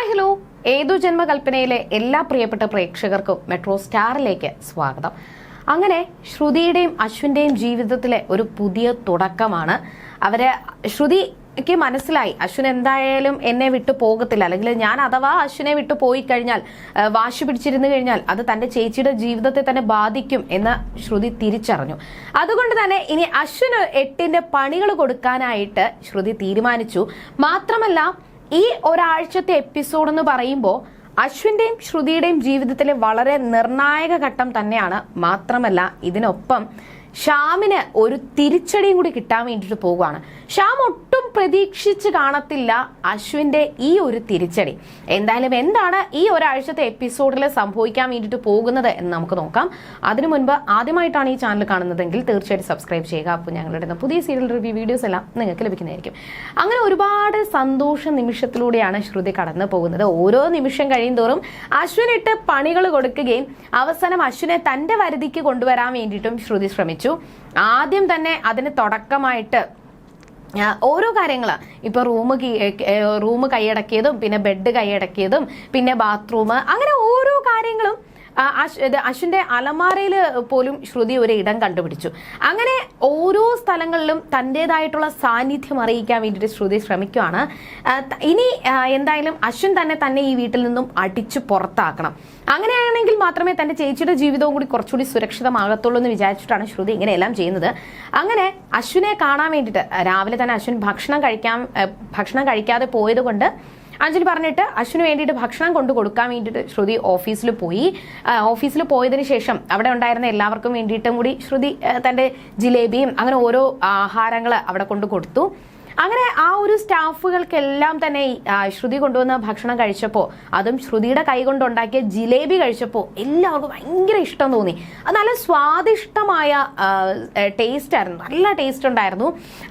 Hi hello. ഏതു ജന്മകൽപ്പനയിലെ എല്ലാ പ്രിയപ്പെട്ട പ്രേക്ഷകർക്കും മെട്രോ സ്റ്റാറിലേക്ക് സ്വാഗതം. അങ്ങനെ ശ്രുതിയുടെയും അശ്വിന്റെയും ജീവിതത്തിലെ ഒരു പുതിയ തുടക്കമാണ്. അവരെ ശ്രുതി എനിക്ക് മനസ്സിലായി അശ്വിൻ എന്തായാലും എന്നെ വിട്ടു പോകത്തില്ല. അല്ലെങ്കിൽ ഞാൻ അഥവാ അശ്വിനെ വിട്ടു പോയി കഴിഞ്ഞാൽ വാശി പിടിച്ചിരുന്നു കഴിഞ്ഞാൽ അത് തന്റെ ചേച്ചിയുടെ ജീവിതത്തെ തന്നെ ബാധിക്കും എന്ന് ശ്രുതി തിരിച്ചറിഞ്ഞു. അതുകൊണ്ട് തന്നെ ഇനി അശ്വിന് എട്ടിന്റെ പണികൾ കൊടുക്കാനായിട്ട് ശ്രുതി തീരുമാനിച്ചു. മാത്രമല്ല ഈ ഒരാഴ്ചത്തെ എപ്പിസോഡ് എന്ന് പറയുമ്പോൾ അശ്വിന്റെയും ശ്രുതിയുടെയും ജീവിതത്തിലെ വളരെ നിർണായക ഘട്ടം തന്നെയാണ്. മാത്രമല്ല ഇതിനൊപ്പം ഷ്യാമിന് ഒരു തിരിച്ചടിയും കൂടി കിട്ടാൻ വേണ്ടിയിട്ട് പോവുകയാണ്. ഷ്യാം പ്രതീക്ഷിച്ച് കാണത്തില്ല അശ്വിന്റെ ഈ ഒരു തിരിച്ചടി. എന്തായാലും എന്താണ് ഈ ഒരാഴ്ചത്തെ എപ്പിസോഡിൽ സംഭവിക്കാൻ വേണ്ടിയിട്ട് പോകുന്നത് എന്ന് നമുക്ക് നോക്കാം. അതിനു മുൻപ് ആദ്യമായിട്ടാണ് ഈ ചാനൽ കാണുന്നതെങ്കിൽ തീർച്ചയായിട്ടും സബ്സ്ക്രൈബ് ചെയ്യുക. അപ്പോൾ ഞങ്ങളുടെ പുതിയ സീരിയൽ റിവ്യൂ വീഡിയോസ് എല്ലാം നിങ്ങൾക്ക് ലഭിക്കുന്നതായിരിക്കും. അങ്ങനെ ഒരുപാട് സന്തോഷ നിമിഷത്തിലൂടെയാണ് ശ്രുതി കടന്നു പോകുന്നത്. ഓരോ നിമിഷം കഴിയും തോറും അശ്വിനിട്ട് പണികൾ കൊടുക്കുകയും അവസാനം അശ്വിനെ തന്റെ വരുതിക്ക് കൊണ്ടുവരാൻ വേണ്ടിയിട്ടും ശ്രുതി ശ്രമിച്ചു. ആദ്യം തന്നെ അതിന് തുടക്കമായിട്ട് ഓരോ കാര്യങ്ങൾ ഇപ്പോൾ റൂം റൂം കൈയടക്കിയതും പിന്നെ ബെഡ് കൈയടക്കിയതും പിന്നെ ബാത്റൂം അങ്ങനെ ഓരോ കാര്യങ്ങളും അശ്വിന്റെ അലമാരയിൽ പോലും ശ്രുതി ഒരു ഇടം കണ്ടുപിടിച്ചു. അങ്ങനെ ഓരോ സ്ഥലങ്ങളിലും തന്റെതായിട്ടുള്ള സാന്നിധ്യം അറിയിക്കാൻ വേണ്ടിയിട്ട് ശ്രുതി ശ്രമിക്കുകയാണ് ഇനി എന്തായാലും അശ്വിൻ തന്നെ തന്നെ ഈ വീട്ടിൽ നിന്നും അടിച്ചു പുറത്താക്കണം. അങ്ങനെയാണെങ്കിൽ മാത്രമേ തന്റെ ചേച്ചിയുടെ ജീവിതവും കൂടി കുറച്ചുകൂടി സുരക്ഷിതമാകത്തുള്ളൂ എന്ന് വിചാരിച്ചിട്ടാണ് ശ്രുതി ഇങ്ങനെയെല്ലാം ചെയ്യുന്നത്. അങ്ങനെ അശ്വിനെ കാണാൻ വേണ്ടിയിട്ട് രാവിലെ തന്നെ അശ്വിൻ ഭക്ഷണം കഴിക്കാൻ ഭക്ഷണം കഴിക്കാതെ പോയത് കൊണ്ട് അഞ്ജലി പറഞ്ഞിട്ട് അശ്വിന് വേണ്ടിയിട്ട് ഭക്ഷണം കൊണ്ടു കൊടുക്കാൻ വേണ്ടിയിട്ട് ശ്രുതി ഓഫീസിൽ പോയി. ഓഫീസിൽ പോയതിനു ശേഷം അവിടെ ഉണ്ടായിരുന്ന എല്ലാവർക്കും വേണ്ടിയിട്ടും കൂടി ശ്രുതി തന്റെ ജിലേബിയും അങ്ങനെ ഓരോ ആഹാരങ്ങൾ അവിടെ കൊണ്ടു കൊടുത്തു. അങ്ങനെ ആ ഒരു സ്റ്റാഫുകൾക്കെല്ലാം തന്നെ ശ്രുതി കൊണ്ടുവന്ന ഭക്ഷണം കഴിച്ചപ്പോൾ അതും ശ്രുതിയുടെ കൈ കൊണ്ടുണ്ടാക്കിയ ജിലേബി കഴിച്ചപ്പോൾ എല്ലാവർക്കും ഭയങ്കര ഇഷ്ടം തോന്നി. അത് നല്ല സ്വാദിഷ്ടമായ ടേസ്റ്റ് ആയിരുന്നു. നല്ല ടേസ്റ്റ് ഉണ്ടായിരുന്നു.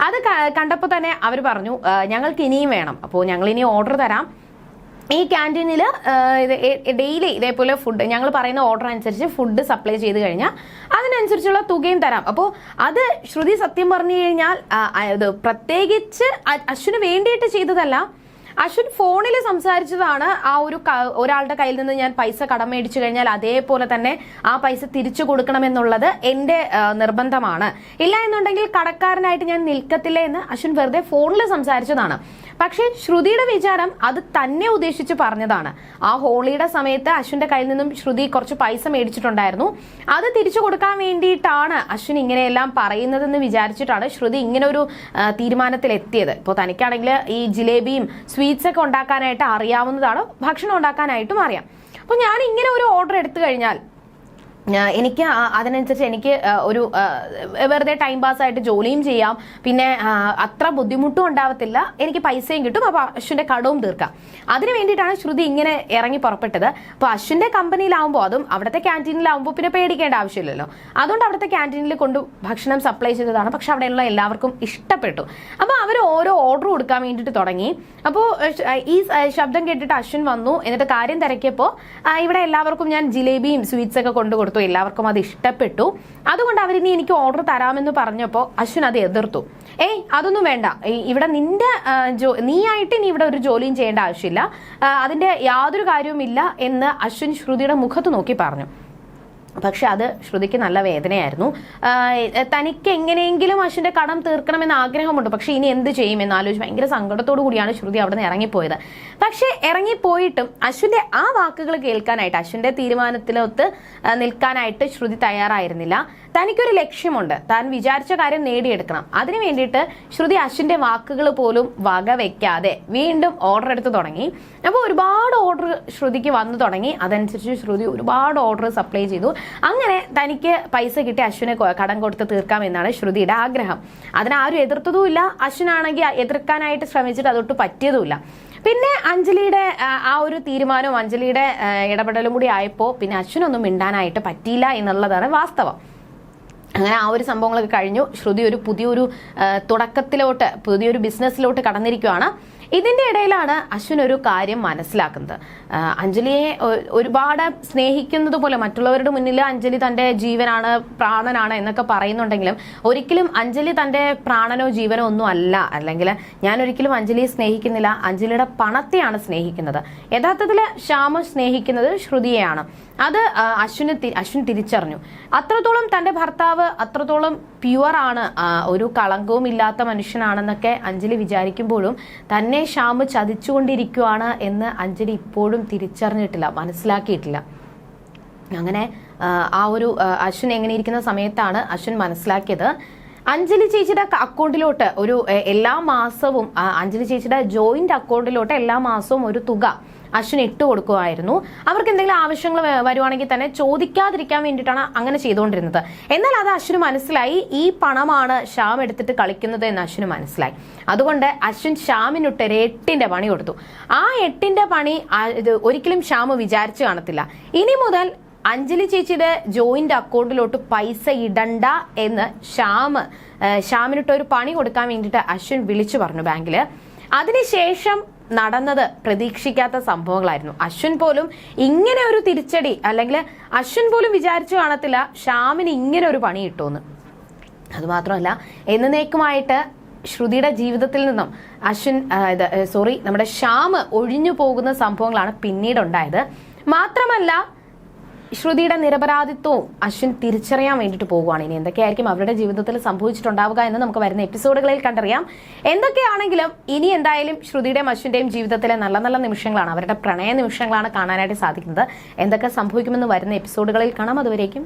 അത് കണ്ടപ്പോൾ തന്നെ അവർ പറഞ്ഞു ഞങ്ങൾക്ക് ഇനിയും വേണം. അപ്പോൾ ഞങ്ങൾ ഇനി ഓർഡർ തരാം. ഈ ക്യാന്റീനിൽ ഡെയിലി ഇതേപോലെ ഫുഡ് ഞങ്ങൾ പറയുന്ന ഓർഡർ അനുസരിച്ച് ഫുഡ് സപ്ലൈ ചെയ്ത് കഴിഞ്ഞാൽ അതിനനുസരിച്ചുള്ള തുകയും തരാം. അപ്പോൾ അത് ശ്രുതി സത്യം പറഞ്ഞു കഴിഞ്ഞാൽ ഇത് പ്രത്യേകിച്ച് അശ്വിന് വേണ്ടിയിട്ട് ചെയ്തതല്ല. അശ്വിൻ ഫോണിൽ സംസാരിച്ചതാണ് ആ ഒരു ഒരാളുടെ കയ്യിൽ നിന്ന് ഞാൻ പൈസ കടം മേടിച്ചു കഴിഞ്ഞാൽ അതേപോലെ തന്നെ ആ പൈസ തിരിച്ചു കൊടുക്കണമെന്നുള്ളത് എന്റെ നിർബന്ധമാണ്. ഇല്ല എന്നുണ്ടെങ്കിൽ കടക്കാരനായിട്ട് ഞാൻ നിൽക്കത്തില്ല എന്ന് അശ്വിൻ വെറുതെ ഫോണിൽ സംസാരിച്ചതാണ്. പക്ഷേ ശ്രുതിയുടെ വിചാരം അത് തന്നെ ഉദ്ദേശിച്ച് പറഞ്ഞതാണ്. ആ ഹോളിയുടെ സമയത്ത് അശ്വിന്റെ കയ്യിൽ നിന്നും ശ്രുതി കുറച്ച് പൈസ മേടിച്ചിട്ടുണ്ടായിരുന്നു. അത് തിരിച്ചു കൊടുക്കാൻ വേണ്ടിയിട്ടാണ് അശ്വിൻ ഇങ്ങനെയെല്ലാം പറയുന്നതെന്ന് വിചാരിച്ചിട്ടാണ് ശ്രുതി ഇങ്ങനെ ഒരു തീരുമാനത്തിൽ എത്തിയത് ഇപ്പോൾ തനിക്കാണെങ്കിൽ ഈ ജിലേബിയും സ്വീറ്റ്സ് ഒക്കെ ഉണ്ടാക്കാനായിട്ട് അറിയാവുന്നതാണ് ഭക്ഷണം ഉണ്ടാക്കാനായിട്ടും അറിയാം. അപ്പോൾ ഞാൻ ഇങ്ങനെ ഒരു ഓർഡർ എടുത്തു കഴിഞ്ഞാൽ എനിക്ക് അതിനനുസരിച്ച് എനിക്ക് ഒരു വെറുതെ ടൈം പാസ് ആയിട്ട് ജോലിയും ചെയ്യാം. പിന്നെ അത്ര ബുദ്ധിമുട്ടും ഉണ്ടാവത്തില്ല. എനിക്ക് പൈസയും കിട്ടും. അപ്പോൾ അശ്വിന്റെ കടവും തീർക്കാം. അതിന് വേണ്ടിയിട്ടാണ് ശ്രുതി ഇങ്ങനെ ഇറങ്ങി പുറപ്പെട്ടത്. അപ്പോൾ അശ്വിന്റെ കമ്പനിയിലാവുമ്പോൾ അതും അവിടുത്തെ ക്യാന്റീനിലാവുമ്പോൾ പിന്നെ പേടിക്കേണ്ട ആവശ്യമില്ലല്ലോ. അതുകൊണ്ട് അവിടുത്തെ ക്യാന്റീനിൽ കൊണ്ട് ഭക്ഷണം സപ്ലൈ ചെയ്തതാണ്. പക്ഷെ അവിടെയുള്ള എല്ലാവർക്കും ഇഷ്ടപ്പെട്ടു. അപ്പോൾ അവർ ഓരോ ഓർഡർ കൊടുക്കാൻ വേണ്ടിയിട്ട് തുടങ്ങി. അപ്പോൾ ഈ ശബ്ദം കേട്ടിട്ട് അശ്വിൻ വന്നു. എന്നിട്ട് കാര്യം തിരക്കിയപ്പോൾ ഇവിടെ എല്ലാവർക്കും ഞാൻ ജിലേബിയും സ്വീറ്റ്സ് ഒക്കെ കൊടുത്തു. എല്ലാവർക്കും അത് ഇഷ്ടപ്പെട്ടു. അതുകൊണ്ട് അവരിനി എനിക്ക് ഓർഡർ തരാമെന്ന് പറഞ്ഞപ്പോൾ അശ്വിൻ അത് എതിർത്തു. ഏയ് അതൊന്നും വേണ്ട. ഇവിടെ നിന്റെ ജോ നീ ആയിട്ട് ഇനി ഇവിടെ ഒരു ജോലിയും ചെയ്യേണ്ട ആവശ്യമില്ല. അതിന്റെ യാതൊരു കാര്യവുമില്ല എന്ന് അശ്വിൻ ശ്രുതിയുടെ മുഖത്ത് നോക്കി പറഞ്ഞു. പക്ഷെ അത് ശ്രുതിക്ക് നല്ല വേദനയായിരുന്നു. തനിക്ക് എങ്ങനെയെങ്കിലും അശ്വിന്റെ കടം തീർക്കണമെന്ന് ആഗ്രഹമുണ്ട്. പക്ഷെ ഇനി എന്ത് ചെയ്യും എന്ന് ആലോചിച്ച് ഭയങ്കര സങ്കടത്തോടു കൂടിയാണ് ശ്രുതി അവിടെ നിന്ന് ഇറങ്ങിപ്പോയത്. പക്ഷെ ഇറങ്ങിപ്പോയിട്ടും അശ്വിന്റെ ആ വാക്കുകൾ കേൾക്കാനായിട്ട് അശ്വിന്റെ തീരുമാനത്തിലൊത്ത് നിൽക്കാനായിട്ട് ശ്രുതി തയ്യാറായിരുന്നില്ല. തനിക്കൊരു ലക്ഷ്യമുണ്ട്. താൻ വിചാരിച്ച കാര്യം നേടിയെടുക്കണം. അതിനു വേണ്ടിയിട്ട് ശ്രുതി അശ്വിന്റെ വാക്കുകൾ പോലും വക വെക്കാതെ വീണ്ടും ഓർഡർ എടുത്ത് തുടങ്ങി. അപ്പോൾ ഒരുപാട് ഓർഡർ ശ്രുതിക്ക് വന്നു തുടങ്ങി. അതനുസരിച്ച് ശ്രുതി ഒരുപാട് ഓർഡർ സപ്ലൈ ചെയ്തു. അങ്ങനെ തനിക്ക് പൈസ കിട്ടി അശ്വിനെ കടം കൊടുത്ത് തീർക്കാം എന്നാണ് ശ്രുതിയുടെ ആഗ്രഹം. അതിനാരും എതിർത്തതുമില്ല അശ്വിനാണെങ്കിൽ എതിർക്കാനായിട്ട് ശ്രമിച്ചിട്ട് അതൊട്ട് പറ്റിയതുമില്ല പിന്നെ അഞ്ജലിയുടെ ആ, ഒരു തീരുമാനവും അഞ്ജലിയുടെ ഇടപെടലും കൂടി ആയപ്പോൾ പിന്നെ അശ്വിനൊന്നും മിണ്ടാനായിട്ട് പറ്റിയില്ല എന്നുള്ളതാണ് വാസ്തവം. അങ്ങനെ ആ ഒരു സംഭവങ്ങളൊക്കെ കഴിഞ്ഞു. ശ്രുതി ഒരു പുതിയൊരു തുടക്കത്തിലോട്ട് പുതിയൊരു ബിസിനസ്സിലോട്ട് കടന്നിരിക്കുകയാണ് ഇതിന്റെ ഇടയിലാണ് അശ്വിൻ ഒരു കാര്യം മനസ്സിലാക്കുന്നത്. അഞ്ജലിയെ ഒരുപാട് സ്നേഹിക്കുന്നത് പോലെ മറ്റുള്ളവരുടെ മുന്നിൽ അഞ്ജലി തന്റെ ജീവനാണ് പ്രാണനാണ് എന്നൊക്കെ പറയുന്നുണ്ടെങ്കിലും ഒരിക്കലും അഞ്ജലി തന്റെ പ്രാണനോ ജീവനോ ഒന്നും അല്ല. അല്ലെങ്കിൽ ഞാൻ ഒരിക്കലും അഞ്ജലിയെ സ്നേഹിക്കുന്നില്ല. അഞ്ജലിയുടെ പണത്തെയാണ് സ്നേഹിക്കുന്നത്. യഥാർത്ഥത്തിൽ ശ്യാമ സ്നേഹിക്കുന്നത് ശ്രുതിയെയാണ്. അത് അശ്വിന് അശ്വിൻ തിരിച്ചറിഞ്ഞു. അത്രത്തോളം തന്റെ ഭർത്താവ് അത്രത്തോളം പ്യുവർ ആണ്. ഒരു കളങ്കവും ഇല്ലാത്ത മനുഷ്യനാണെന്നൊക്കെ അഞ്ജലി വിചാരിക്കുമ്പോഴും തന്നെ ശ്യാമ് ചതിച്ചുകൊണ്ടിരിക്കുവാണ് എന്ന് അഞ്ജലി ഇപ്പോഴും തിരിച്ചറിഞ്ഞിട്ടില്ല മനസ്സിലാക്കിയിട്ടില്ല. അങ്ങനെ ആ, ഒരു അശ്വിൻ എങ്ങനെ ഇരിക്കുന്ന സമയത്താണ് അശ്വിൻ മനസ്സിലാക്കിയത്. അഞ്ജലി ചേച്ചിയുടെ അക്കൗണ്ടിലോട്ട് ഒരു എല്ലാ മാസവും അഞ്ജലി ചേച്ചിയുടെ ജോയിന്റ് അക്കൗണ്ടിലോട്ട് എല്ലാ മാസവും ഒരു തുക അശ്വിൻ ഇട്ട് കൊടുക്കുമായിരുന്നു. അവർക്ക് എന്തെങ്കിലും ആവശ്യങ്ങൾ വരുവാണെങ്കിൽ തന്നെ ചോദിക്കാതിരിക്കാൻ വേണ്ടിയിട്ടാണ് അങ്ങനെ ചെയ്തുകൊണ്ടിരുന്നത്. എന്നാൽ അത് അശ്വിന് മനസ്സിലായി. ഈ പണമാണ് ശ്യാം എടുത്തിട്ട് കളിക്കുന്നത് എന്ന് അശ്വിന് മനസ്സിലായി. അതുകൊണ്ട് അശ്വിൻ ശ്യാമിനിട്ട് ഒരു എട്ടിന്റെ പണി കൊടുത്തു. ആ എട്ടിന്റെ പണി ഒരിക്കലും ശ്യാം വിചാരിച്ചു കാണത്തില്ല. ഇനി മുതൽ അഞ്ജലി ചേച്ചിയുടെ ജോയിന്റ് അക്കൗണ്ടിലോട്ട് പൈസ ഇടണ്ട എന്ന് ശ്യാമ് ശ്യാമിനിട്ട് ഒരു പണി കൊടുക്കാൻ വേണ്ടിയിട്ട് അശ്വിൻ വിളിച്ചു പറഞ്ഞു ബാങ്കിൽ. അതിനുശേഷം നടന്നത് പ്രതീക്ഷിക്കാത്ത സംഭവങ്ങളായിരുന്നു. അശ്വിൻ പോലും ഇങ്ങനെ ഒരു തിരിച്ചടി അല്ലെങ്കിൽ അശ്വിൻ പോലും വിചാരിച്ചു കാണത്തില്ല ശ്യാമിന് ഇങ്ങനെ ഒരു പണി കിട്ടുമെന്ന്. അതുമാത്രമല്ല എന്നേക്കുമായിട്ട് ശ്രുതിയുടെ ജീവിതത്തിൽ നിന്നും അശ്വിൻ ഇത് സോറി നമ്മുടെ ശ്യാമ് ഒഴിഞ്ഞു പോകുന്ന സംഭവങ്ങളാണ് പിന്നീട് ഉണ്ടായത് മാത്രമല്ല ശ്രുതിയുടെ നിരപരാധിത്വവും അശ്വിൻ തിരിച്ചറിയാൻ വേണ്ടിട്ട് പോകുവാണ് ഇനി എന്തൊക്കെയായിരിക്കും അവരുടെ ജീവിതത്തിൽ സംഭവിച്ചിട്ടുണ്ടാവുക എന്ന് നമുക്ക് വരുന്ന എപ്പിസോഡുകളിൽ കണ്ടറിയാം. എന്തൊക്കെയാണെങ്കിലും ഇനി എന്തായാലും ശ്രുതിയുടെയും അശ്വിന്റെയും ജീവിതത്തിലെ നല്ല നല്ല നിമിഷങ്ങളാണ് അവരുടെ പ്രണയ നിമിഷങ്ങളാണ് കാണാനായിട്ട് സാധിക്കുന്നത്. എന്തൊക്കെ സംഭവിക്കുമെന്ന് വരുന്ന എപ്പിസോഡുകളിൽ കാണാം. അതുവരേക്കും.